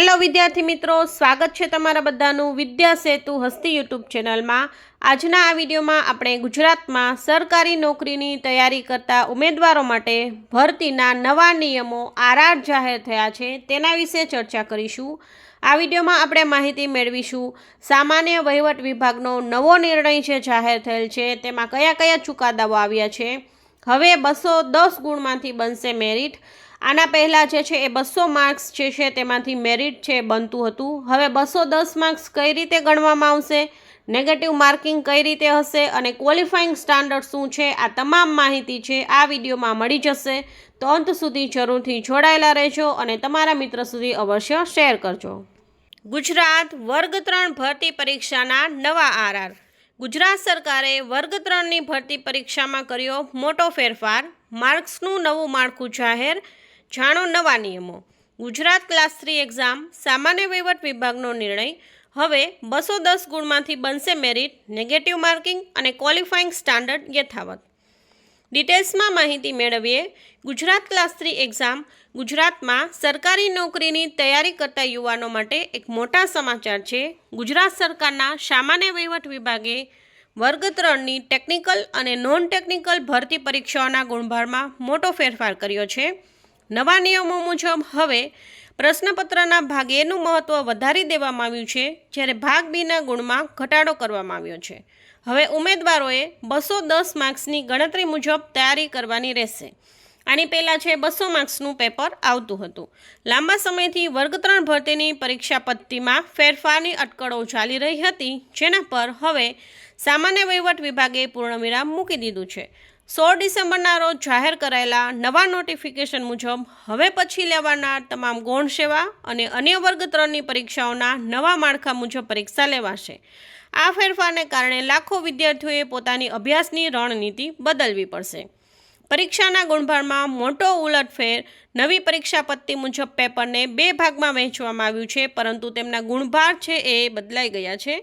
Hello વિદ્યાર્થી મિત્રો, સ્વાગત છે તમારા બધાનું વિદ્યા સેતુ હસ્તી યુટ્યુબ ચેનલમાં. આજના આ વિડીયોમાં આપણે ગુજરાતમાં સરકારી નોકરીની તૈયારી કરતા ઉમેદવારો માટે ભરતીના નવા નિયમો આરઆર જાહેર થયા છે, તેના વિશે ચર્ચા કરીશું. આ વિડીયોમાં આપણે માહિતી મેળવીશું. સામાન્ય વહીવટ વિભાગનો નવો નિર્ણય છે જાહેર થયેલ છે, તેમાં કયા કયા ચુકાદાઓ આવ્યા છે હવે બસો દસ ગુણમાંથી બનશે મેરિટ આના પહેલાં જે છે એ બસો માર્ક્સ જે છે તેમાંથી મેરિટ છે બનતું હતું. હવે બસો દસ માર્ક્સ કઈ રીતે ગણવામાં આવશે? નેગેટિવ માર્કિંગ કઈ રીતે હશે? અને ક્વોલિફાઈંગ સ્ટાન્ડર્ડ શું છે? આ તમામ માહિતી છે આ વિડીયોમાં મળી જશે. તો અંત સુધી જરૂરથી જોડાયેલા રહેજો અને તમારા મિત્ર સુધી અવશ્ય શેર કરજો. ગુજરાત વર્ગ ત્રણ ભરતી પરીક્ષાના નવા આરઆર. ગુજરાત સરકારે વર્ગ ત્રણની ભરતી પરીક્ષામાં કર્યો મોટો ફેરફાર. માર્ક્સનું નવું માળખું જાહેર. જાણો નવા નિયમો. ગુજરાત ક્લાસ થ્રી એક્ઝામ સામાન્ય વહીવટ વિભાગનો નિર્ણય. હવે બસો દસ ગુણમાંથી બનશે મેરિટ, નેગેટિવ માર્કિંગ અને ક્વોલિફાઈંગ સ્ટાન્ડર્ડ યથાવત. ડિટેલ્સમાં માહિતી મેળવીએ. ગુજરાત ક્લાસ થ્રી એક્ઝામ ગુજરાતમાં સરકારી નોકરીની તૈયારી કરતા યુવાનો માટે એક મોટા સમાચાર છે. ગુજરાત સરકારના સામાન્ય વહીવટ વિભાગે વર્ગ ત્રણની ટેકનિકલ અને નોન ટેકનિકલ ભરતી પરીક્ષાઓના ગુણભારમાં મોટો ફેરફાર કર્યો છે. નવા નિયમો મુજબ હવે પ્રશ્નપત્રના ભાગ એનું મહત્ત્વ વધારી દેવામાં આવ્યું છે, જ્યારે ભાગ બીના ગુણમાં ઘટાડો કરવામાં આવ્યો છે. હવે ઉમેદવારોએ બસો દસ માર્ક્સની ગણતરી મુજબ તૈયારી કરવાની રહેશે. આની પહેલાં છે, બસો માર્ક્સનું પેપર આવતું હતું. લાંબા સમયથી વર્ગ ત્રણ ભરતીની પરીક્ષા પદ્ધતિમાં ફેરફારની અટકળો ચાલી રહી હતી, જેના પર હવે સામાન્ય વહીવટ વિભાગે પૂર્ણવિરામ મૂકી દીધું છે. સોળ ડિસેમ્બરના રોજ જાહેર કરાયેલા નવા નોટિફિકેશન મુજબ હવે પછી લેવાનાર તમામ ગૌણ સેવા અને અન્ય વર્ગ ત્રણની પરીક્ષાઓના નવા માળખા મુજબ પરીક્ષા લેવાશે. આ ફેરફારને કારણે લાખો વિદ્યાર્થીઓએ પોતાની અભ્યાસની રણનીતિ બદલવી પડશે. પરીક્ષાના ગુણભારમાં મોટો ઉલટફેર નવી પરીક્ષા પદ્ધતિ મુજબ પેપરને બે ભાગમાં વહેંચવામાં આવ્યું છે, પરંતુ તેમના ગુણભાર છે એ બદલાઈ ગયા છે.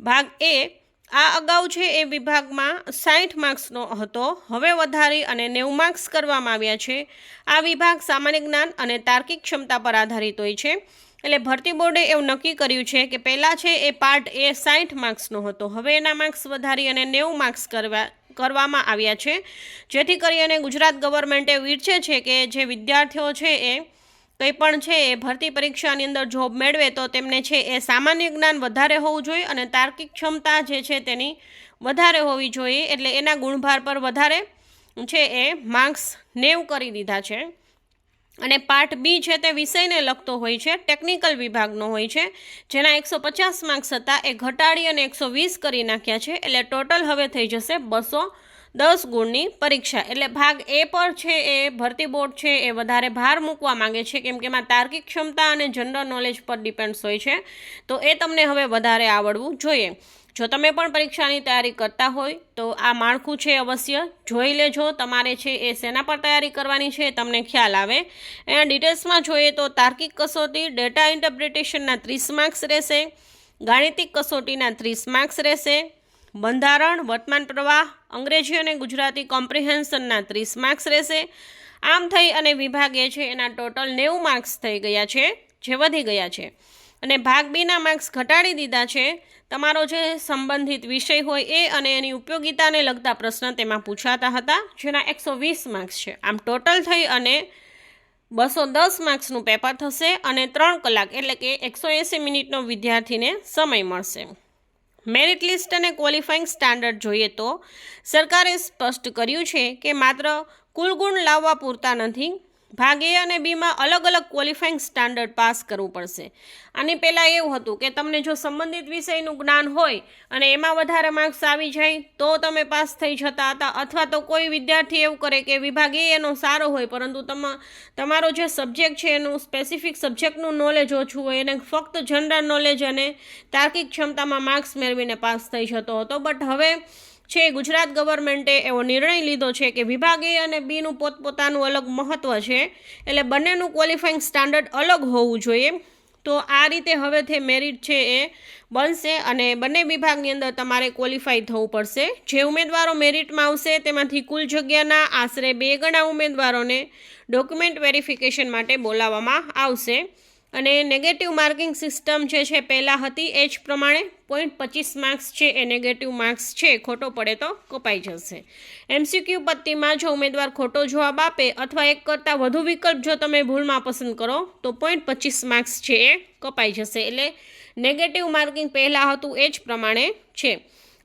ભાગ એ આ અગાઉ છે એ વિભાગમાં સાઠ માર્ક્સનો હતો. હવે વધારી અને નેવું માર્ક્સ કરવામાં આવ્યા છે. આ વિભાગ સામાન્ય જ્ઞાન અને તાર્કિક ક્ષમતા પર આધારિત હોય છે. એટલે ભરતી બોર્ડે એવું નક્કી કર્યું છે કે પહેલાં છે એ પાર્ટ એ સાઠ માર્ક્સનો હતો. હવે એના માર્ક્સ વધારી અને નેવું માર્ક્સ કરવા, કરવામાં આવ્યા છે. જેથી કરી અને ગુજરાત ગવર્મેન્ટે વીરછે છે કે જે વિદ્યાર્થીઓ છે એ કંઈ પણ છે એ ભરતી પરીક્ષાની અંદર જોબ મેળવે તો તેમને છે એ સામાન્ય જ્ઞાન વધારે હોવું જોઈએ અને તાર્કિક ક્ષમતા જે છે તેની વધારે હોવી જોઈએ. એટલે એના ગુણભાર પર વધારે છે એ માર્ક્સ નેવ કરી દીધા છે. અને પાર્ટ બી છે તે વિષયને લગતો હોય છે ટેકનિકલ વિભાગનો હોય છે, જેના એકસો પચાસ માર્ક્સ હતા, એ ઘટાડી અને એકસો વીસ કરી નાખ્યા છે. એટલે ટોટલ હવે થઈ જશે બસો દસ ગુણની પરીક્ષા. એટલે ભાગ એ પર છે એ, ભરતી બોર્ડ છે એ વધારે ભાર મૂકવા માંગે છે, કેમ કે એમાં તાર્કિક ક્ષમતા અને જનરલ નોલેજ પર ડિપેન્ડ્સ હોય છે. તો એ તમને હવે વધારે આવડવું જોઈએ. જો તમે પણ પરીક્ષાની તૈયારી કરતા હોય, તો આ માળખું છે અવશ્ય જોઈ લેજો. તમારે છે એ શેના પર તૈયારી કરવાની છે તમને ખ્યાલ આવે. એના ડિટેલ્સમાં જોઈએ તો તાર્કિક કસોટી ડેટા ઇન્ટરપ્રિટેશનના ત્રીસ માર્ક્સ રહેશે. ગાણિતિક કસોટીના ત્રીસ માર્ક્સ રહેશે. બંધારણ, વર્તમાન પ્રવાહ, અંગ્રેજી અને ગુજરાતી કોમ્પ્રિહેન્શનના ત્રીસ માર્ક્સ રહેશે. આમ થઈ અને વિભાગ એ છે, એના ટોટલ નેવું માર્ક્સ થઈ ગયા છે, જે વધી ગયા છે. અને ભાગ બીના માર્ક્સ ઘટાડી દીધા છે. તમારો જે સંબંધિત વિષય હોય એ અને એની ઉપયોગિતાને લગતા પ્રશ્ન તેમાં પૂછાતા હતા, જેના એકસો વીસ માર્ક્સ છે. આમ ટોટલ થઈ અને બસો દસ માર્ક્સનું પેપર થશે અને ત્રણ કલાક એટલે કે એકસો એંસી મિનિટનો વિદ્યાર્થીને સમય મળશે. મેરિટ લિસ્ટ અને ક્વોલિફાઈંગ સ્ટાન્ડર્ડ જોઈએ તો સરકારે સ્પષ્ટ કર્યું છે કે માત્ર કુલ ગુણ લાવવા પૂરતા નથી ભાગ એ અને બીમાં અલગ અલગ ક્વોલિફાઈંગ સ્ટાન્ડર્ડ પાસ કરવું પડશે. આની પહેલાં એવું હતું કે તમને જો સંબંધિત વિષયનું જ્ઞાન હોય અને એમાં વધારે માર્ક્સ આવી જાય તો તમે પાસ થઈ જતા હતા અથવા તો કોઈ વિદ્યાર્થી એવું કરે કે વિભાગ એ એનો સારો હોય પરંતુ તમા, તમારો જે સબ્જેક્ટ છે એનું સ્પેસિફિક સબ્જેક્ટનું નોલેજ ઓછું હોય એને ફક્ત જનરલ નોલેજ અને તાર્કિક ક્ષમતામાં માર્ક્સ મેળવીને પાસ થઈ જતો હતો. બટ હવે છે, ગુજરાત ગવર્મેન્ટે એવો નિર્ણય લીધો છે કે વિભાગીય અને બીનું પોતપોતાનું અલગ મહત્ત્વ છે, એટલે બંનેનું ક્વોલિફાઈંગ સ્ટાન્ડર્ડ અલગ હોવું જોઈએ. તો આ રીતે હવેથી મેરિટ છે એ બનશે અને બંને વિભાગની અંદર તમારે ક્વોલિફાઈ થવું પડશે. જે ઉમેદવારો મેરિટમાં આવશે તેમાંથી કુલ જગ્યાના આશરે બે ગણા ઉમેદવારોને ડોક્યુમેન્ટ વેરિફિકેશન માટે બોલાવવામાં આવશે. અને નેગેટિવ માર્કિંગ સિસ્ટમ જે છે પહેલાં હતી, એ જ પ્રમાણે પોઈન્ટ પચીસ માર્ક્સ છે, એ નેગેટિવ માર્ક્સ છે, ખોટો પડે તો કપાઈ જશે. એમસીક્યુ પત્તીમાં જો ઉમેદવાર ખોટો જવાબ આપે અથવા એક કરતાં વધુ વિકલ્પ જો તમે ભૂલમાં પસંદ કરો, તો પોઈન્ટ પચીસ માર્ક્સ છે, એ કપાઈ જશે. એટલે નેગેટિવ માર્કિંગ પહેલાં હતું, એ જ પ્રમાણે છે.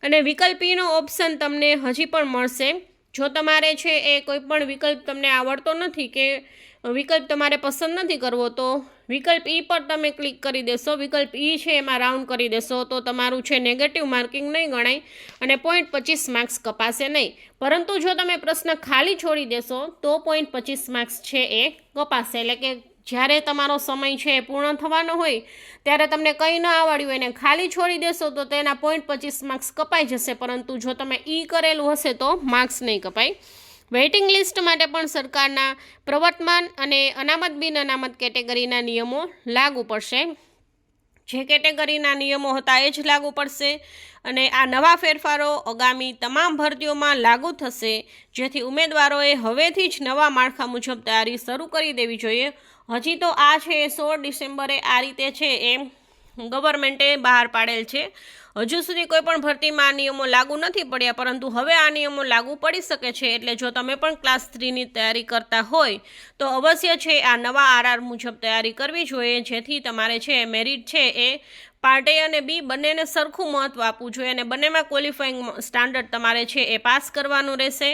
અને વિકલ્પીનો ઓપ્શન તમને હજી પણ મળશે. જો તમારે છે એ કોઈ પણ વિકલ્પ તમને આવડતો નથી કે વિકલ્પ તમારે પસંદ નથી કરવો, તો વિકલ્પ ઈ પર તમે ક્લિક કરી દેશો. વિકલ્પ ઈ છે, એમાં રાઉન્ડ કરી દેશો. તો તમારું છે નેગેટિવ માર્કિંગ નહીં ગણાય અને પોઈન્ટ પચીસ માર્ક્સ કપાશે નહીં. પરંતુ જો તમે પ્રશ્ન ખાલી છોડી દેશો, તો પોઈન્ટ પચીસ માર્ક્સ છે એ કપાશે. એટલે કે જ્યારે તમારો સમય છે એ પૂર્ણ થવાનો હોય, ત્યારે તમને કંઈ ન આવડ્યું હોય ને ખાલી છોડી દેશો, તો તેના પોઈન્ટ પચીસ માર્ક્સ કપાઈ જશે. પરંતુ જો તમે ઈ કરેલું હશે, તો માર્ક્સ નહીં કપાય. વેઇટિંગ લિસ્ટ માટે પણ સરકારના પ્રવર્તમાન અને અનામત બિન અનામત કેટેગરીના નિયમો લાગુ પડશે. જે કેટેગરીના નિયમો હતા એ જ લાગુ પડશે અને આ નવા ફેરફારો આગામી તમામ ભરતીઓમાં લાગુ થશે. જેથી ઉમેદવારોએ હવેથી જ નવા માળખા મુજબ તૈયારી શરૂ કરી દેવી જોઈએ. હજી તો આ છે સોળ ડિસેમ્બરે આ રીતે છે એ ગવર્મેન્ટે બહાર પાડેલ છે. હજુ સુધી કોઈ પણ ભરતીમાં આ નિયમો લાગુ નથી પડ્યા, પરંતુ હવે આ નિયમો લાગુ પડી શકે છે એટલે જો તમે પણ ક્લાસ થ્રીની તૈયારી કરતા હોય, તો અવશ્ય છે આ નવા આરઆર મુજબ તૈયારી કરવી જોઈએ, જેથી તમારે છે મેરિટ છે એ પાર્ટ એ અને બી બંનેને સરખું મહત્ત્વ આપવું જોઈએ અને બંનેમાં ક્વોલિફાઈંગ સ્ટાન્ડર્ડ તમારે છે એ પાસ કરવાનું રહેશે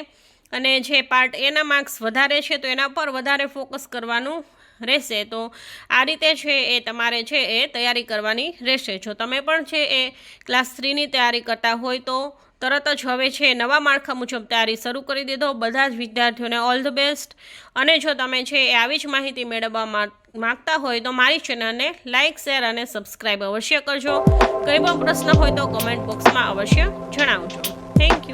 અને જે પાર્ટ એના માર્ક્સ વધારે છે, તો એના પર વધારે ફોકસ કરવાનું રહેશે, તો આ રીતે છે એ તમારે છે એ તૈયારી કરવાની રહેશે. જો તમે પણ છે એ ક્લાસ થ્રીની તૈયારી કરતા હોય તો તરત જ હવે છે નવા માળખા મુજબ તૈયારી શરૂ કરી દીધો. બધા જ વિદ્યાર્થીઓને ઓલ ધ બેસ્ટ અને જો તમે છે એ આવી જ માહિતી મેળવવા માગતા હોય તો મારી ચેનલને લાઇક શેર અને સબસ્ક્રાઈબ અવશ્ય કરજો. કંઈ પણ પ્રશ્ન હોય તો કોમેન્ટ બોક્સમાં અવશ્ય જણાવજો. Thank you